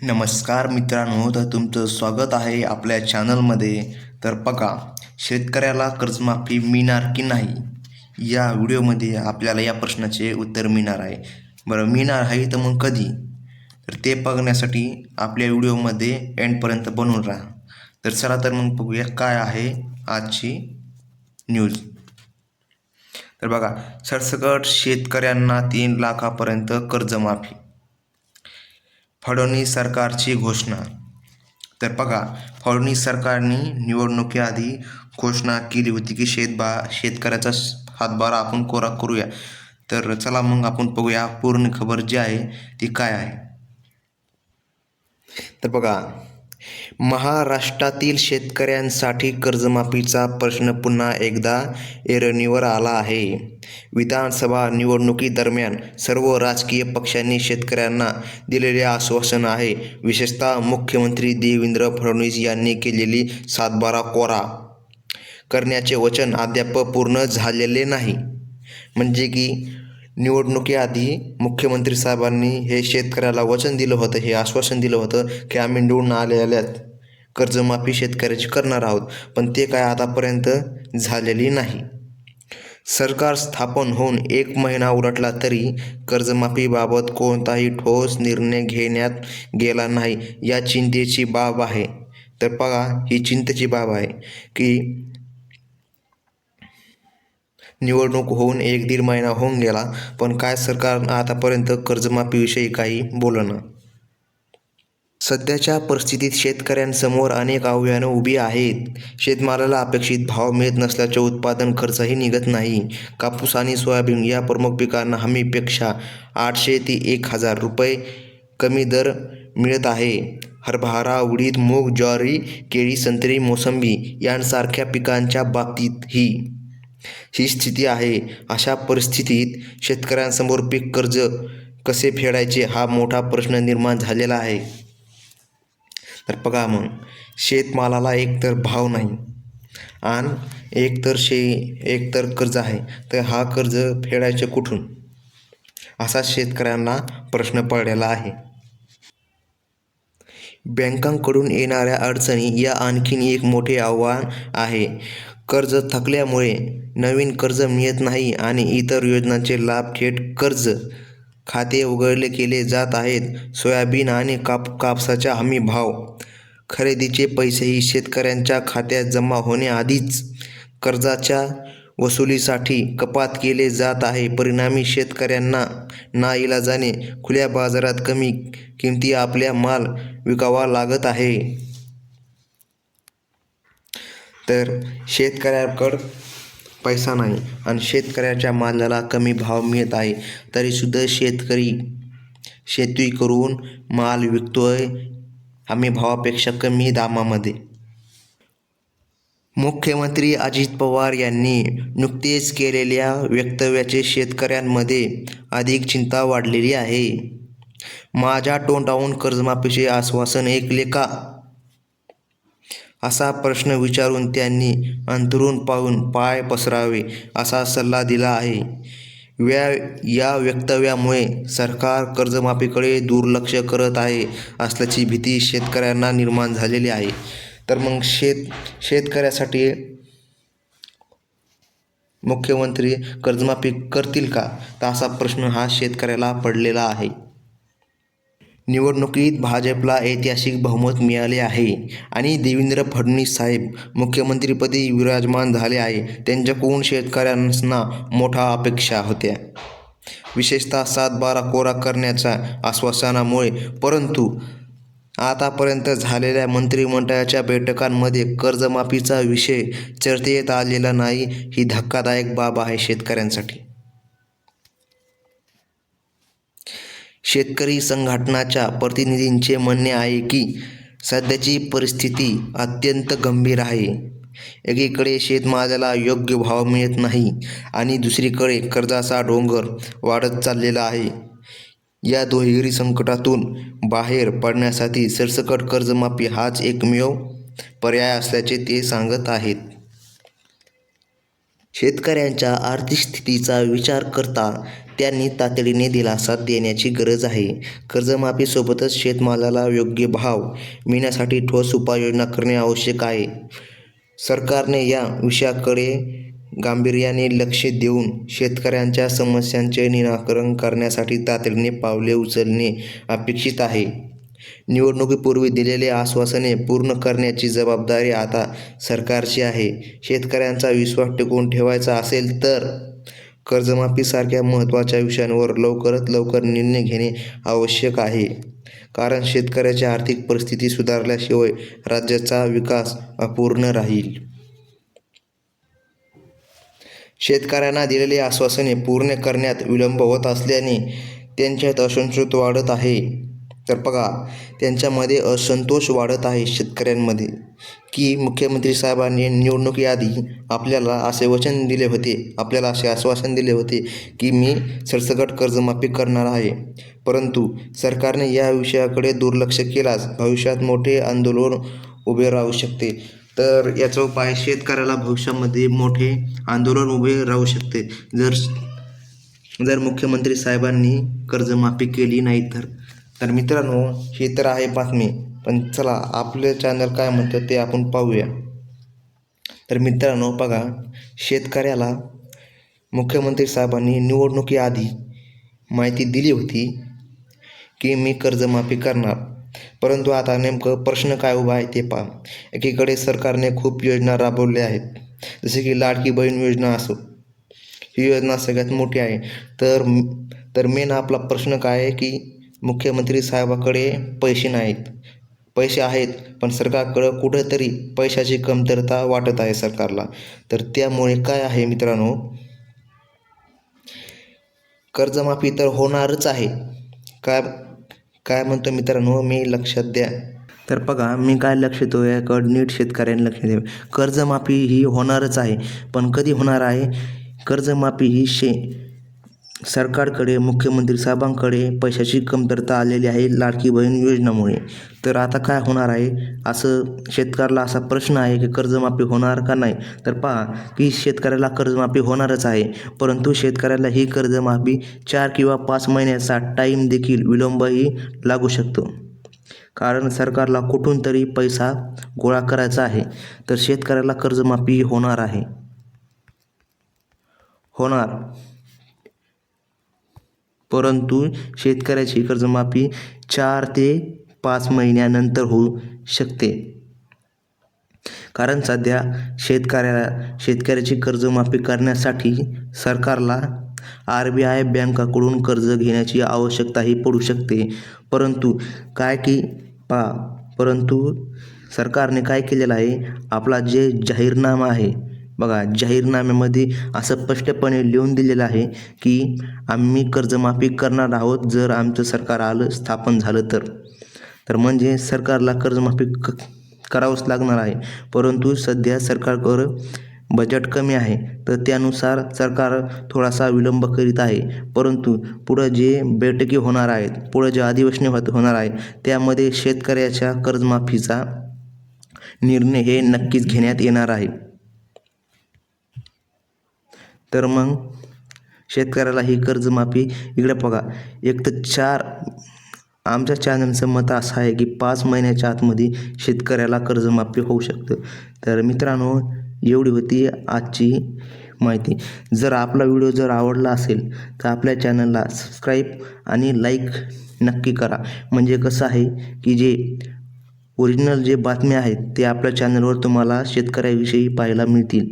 नमस्कार मित्रांनो तर तुमचं स्वागत आहे आपल्या चॅनलमध्ये तर बघा शेतकऱ्याला कर्जमाफी मिळणार की नाही? या व्हिडिओमध्ये आपल्याला या प्रश्नाचे उत्तर मिळणार आहे. बरं मिळणार आहे तर मग कधी? तर ते बघण्यासाठी आपल्या व्हिडिओमध्ये एंडपर्यंत बनवून राहा. तर चला तर मग बघूया काय आहे आजची न्यूज तर बघा सरसकट शेतकऱ्यांना तीन लाखापर्यंत कर्जमाफी. फडणवीस सरकारची घोषणा. तर बघा फडणवीस सरकारने निवडणुकीआधी घोषणा केली होती की शेतबा शेतकऱ्याचा हातभार आपण कोरा करूया. तर चला मग आपण बघूया पूर्ण खबर जी आहे ती काय आहे. तर बघा महाराष्ट्रातील शेतकऱ्यांसाठी कर्जमाफीचा प्रश्न पुन्हा एकदा ऐरणीवर आला आहे. विधानसभा निवडणुकीदरम्यान सर्व राजकीय पक्षांनी शेतकऱ्यांना दिलेले आश्वासन आहे. विशेषतः मुख्यमंत्री देवेंद्र फडणवीस यांनी केलेली सातबारा कोरा करण्याचे वचन अद्याप पूर्ण झालेले नाही. म्हणजे की निवडणुकीआधी मुख्यमंत्री साहेबांनी हे शेतकऱ्याला वचन दिलं होतं हे आश्वासन दिलं होतं की आम्ही निवडून आलेल्यात कर्जमाफी शेतकऱ्याची करणार आहोत. पण ते काय आतापर्यंत झालेली नाही. सरकार स्थापन होऊन एक महिना उलटला तरी कर्जमाफीबाबत कोणताही ठोस निर्णय घेण्यात गेला नाही. या चिंतेची बाब आहे. तर बघा ही चिंतेची बाब आहे की निवडणूक होऊन एक दीड महिना होऊन गेला पण काय सरकार आतापर्यंत कर्जमाफीविषयी काही बोलणं सध्याच्या परिस्थितीत शेतकऱ्यांसमोर अनेक आव्हानं उभी आहेत. शेतमालाला अपेक्षित भाव मिळत नसल्याचे उत्पादन खर्चही निघत नाही. कापूस आणि सोयाबीन या प्रमुख पिकांना हमीपेक्षा आठशे ते एक हजार रुपये कमी दर मिळत आहे. हरभरा उडीद मूग ज्वारी केळी संत्री मोसंबी यांसारख्या पिकांच्या बाबतीतही ही स्थिती आहे. अशा परिस्थितीत शेतकऱ्यांसमोर पीक कर्ज कसे फेडायचे हा मोठा प्रश्न निर्माण झालेला आहे. तर बघा मग शेतमालाला एकतर भाव नाही आणि एकतर शे एकतर कर्ज आहे तर हा कर्ज फेडायचे कुठून? असा शेतकऱ्यांना प्रश्न पडलेला आहे. बँकांकडून येणाऱ्या अडचणी या आणखीन एक मोठे आव्हान आहे. कर्ज थकल्यामुळे नवीन कर्ज मिळत नाही आणि इतर योजनांचे लाभ थेट कर्ज खाते उघडले केले जात आहेत. सोयाबीन आणि काप कापसाचा हमी भाव. खरेदीचे पैसेही शेतकऱ्यांच्या खात्यात जमा होण्याआधीच कर्जाच्या वसुलीसाठी कपात केले जात आहे. परिणामी शेतकऱ्यांना नाईलाजाने खुल्या बाजारात कमी किमती आपल्या माल विकावा लागत आहे. तर शेतकऱ्याकडं पैसा नाही आणि शेतकऱ्याच्या मालाला कमी भाव मिळत आहे. तरीसुद्धा शेतकरी शेती करून माल विकतोय हमी भावापेक्षा कमी दामामध्ये. मुख्यमंत्री अजित पवार यांनी नुकतेच केलेल्या वक्तव्याचे शेतकऱ्यांमध्ये अधिक चिंता वाढलेली आहे. माझ्या तोंडावून कर्जमाफीचे आश्वासन ऐकले का? असा प्रश्न विचारून त्यांनी अंतरून पाहून पाय पसरावे असा सल्ला दिला आहे. व्या या वक्तव्यामुळे सरकार कर्जमाफीकडे दुर्लक्ष करत आहे असल्याची भीती शेतकऱ्यांना निर्माण झालेली आहे. तर मग शेत शेतकऱ्यासाठी मुख्यमंत्री कर्जमाफी करतील का? तर असा प्रश्न हा शेतकऱ्याला पडलेला आहे. निवडणुकीत भाजपला ऐतिहासिक बहुमत मिळाले आहे आणि देवेंद्र फडणवीस साहेब मुख्यमंत्रीपदी विराजमान झाले आहे. त्यांच्याकडून शेतकऱ्यांना मोठा अपेक्षा होत्या. विशेषतः सातबारा कोरा करण्याच्या आश्वासनामुळे. परंतु आतापर्यंत झालेल्या मंत्रिमंडळाच्या बैठकांमध्ये कर्जमाफीचा विषय चर्चेत आलेला नाही. ही धक्कादायक बाब आहे शेतकऱ्यांसाठी. शेतकरी संघटनाच्या प्रतिनिधींचे म्हणणे आहे की सध्याची परिस्थिती अत्यंत गंभीर आहे. एकीकडे शेतमालाला योग्य भाव मिळत नाही आणि दुसरीकडे कर्जाचा डोंगर वाढत चाललेला आहे. या दुहेरी संकटातून बाहेर पडण्यासाठी सरसकट कर्जमाफी हाच एकमेव पर्याय असल्याचे ते सांगत आहेत. शेतकऱ्यांच्या आर्थिक स्थितीचा विचार करता त्यांनी तातडीने दिलासा देण्याची गरज आहे. कर्जमाफीसोबतच शेतमालाला योग्य भाव मिळण्यासाठी ठोस उपाययोजना करणे आवश्यक आहे. सरकारने या विषयाकडे गांभीर्याने लक्ष देऊन शेतकऱ्यांच्या समस्यांचे निराकरण करण्यासाठी तातडीने पावले उचलणे अपेक्षित आहे. निवडणुकीपूर्वी दिलेले आश्वासने पूर्ण करण्याची जबाबदारी आता सरकारची आहे. शेतकऱ्यांचा विश्वास टिकवून ठेवायचा असेल तर कर्जमाफीसारख्या महत्त्वाच्या विषयांवर लवकरात लवकर निर्णय घेणे आवश्यक आहे. कारण शेतकऱ्याची आर्थिक परिस्थिती सुधारल्याशिवाय राज्याचा विकास अपूर्ण राहील. शेतकऱ्यांना दिलेली आश्वासने पूर्ण करण्यात विलंब होत असल्याने त्यांच्यात असंतोष वाढत आहे. तर बघा त्यांच्यामध्ये असंतोष वाढत आहे शेतकऱ्यांमध्ये की मुख्यमंत्री साहेबांनी निवडणुकीआधी आपल्याला असे वचन दिले होते आपल्याला असे आश्वासन दिले होते की मी सरसकट कर्जमाफी करणार आहे. परंतु सरकारने या विषयाकडे दुर्लक्ष केल्यास भविष्यात मोठे आंदोलन उभे राहू शकते. तर याचा उपाय शेतकऱ्याला भविष्यामध्ये मोठे आंदोलन उभे राहू शकते. जर जर मुख्यमंत्री साहेबांनी कर्जमाफी केली नाही तर तर मित्रांनो ही तर आहे बातमी. पण चला आपले चॅनल काय म्हणतं ते आपण पाहूया. तर मित्रांनो बघा शेतकऱ्याला मुख्यमंत्री साहेबांनी निवडणुकीआधी माहिती दिली होती की मी कर्जमाफी करणार. परंतु आता नेमकं प्रश्न काय उभा आहे ते पहा. एकीकडे सरकारने खूप योजना राबवल्या आहेत. जसे की लाडकी बहीण योजना असो. ही योजना सगळ्यात मोठी आहे. तर तर मेन आपला प्रश्न काय आहे की मुख्यमंत्री साहेबाकडे पैसे नाहीत. पैसे आहेत पण सरकारकडं कुठंतरी पैशाची कमतरता वाटत आहे सरकारला. तर त्यामुळे काय आहे मित्रांनो? कर्जमाफी तर होणारच आहे. काय काय म्हणतो मित्रांनो? मी लक्षात द्या. तर बघा मी काय लक्ष देतो याकडं नीट शेतकऱ्यांनी लक्ष द्यावे कर्जमाफी ही होणारच आहे पण कधी होणार आहे? कर्जमाफी ही शे सरकारकडे मुख्यमंत्री साहेबांकडे पैशाची कमतरता आलेली आहे लाडकी बहीण योजनेमुळे. तर आता काय होणार आहे? असं शेतकऱ्याला असा प्रश्न आहे की कर्जमाफी होणार का नाही? तर पहा की शेतकऱ्याला कर्जमाफी होणारच आहे. परंतु शेतकऱ्याला ही कर्जमाफी चार किंवा पाच महिन्याचा टाईम देखील विलंबही लागू शकतो. कारण सरकारला कुठून तरी पैसा गोळा करायचा आहे. तर शेतकऱ्याला कर्जमाफी होणार आहे. होणार. परंतु शेतकऱ्याची कर्जमाफी चार ते पाच महिन्यानंतर होऊ शकते. कारण सध्या शेतकऱ्याला शेतकऱ्याची कर्जमाफी करण्यासाठी सरकारला आर बी आय बँकाकडून कर्ज घेण्याची आवश्यकताही पडू शकते. परंतु काय की पा परंतु सरकारने काय केलेलं आहे? आपला जे जाहीरनामा आहे बघा जाहीरनाम्यामध्ये असं स्पष्टपणे लिहून दिलेलं आहे की आम्ही कर्जमाफी करणार आहोत जर आमचं सरकार आलं स्थापन झालं तर. तर म्हणजे सरकारला कर्जमाफी क करावंच लागणार आहे. परंतु सध्या सरकारकडं बजेट कमी आहे तर त्यानुसार सरकार थोडासा विलंब करीत आहे. परंतु पुढं जे बैठकी होणार आहेत पुढं जे अधिवेशने होत होणार आहे त्यामध्ये शेतकऱ्याच्या कर्जमाफीचा निर्णय हे नक्कीच घेण्यात येणार आहे. तर मग शेतकऱ्याला ही कर्जमाफी इकडे बघा. एक तर चार आमच्या चॅनलचं मत असं आहे की पाच महिन्याच्या आतमध्ये शेतकऱ्याला कर्जमाफी होऊ शकतं. तर मित्रांनो एवढी होती आजची माहिती. जर आपला व्हिडिओ जर आवडला असेल तर आपल्या चॅनलला सबस्क्राईब आणि लाईक नक्की करा. म्हणजे कसं आहे की जे ओरिजिनल जे बातम्या आहेत ते आपल्या चॅनलवर तुम्हाला शेतकऱ्याविषयी पाहायला मिळतील.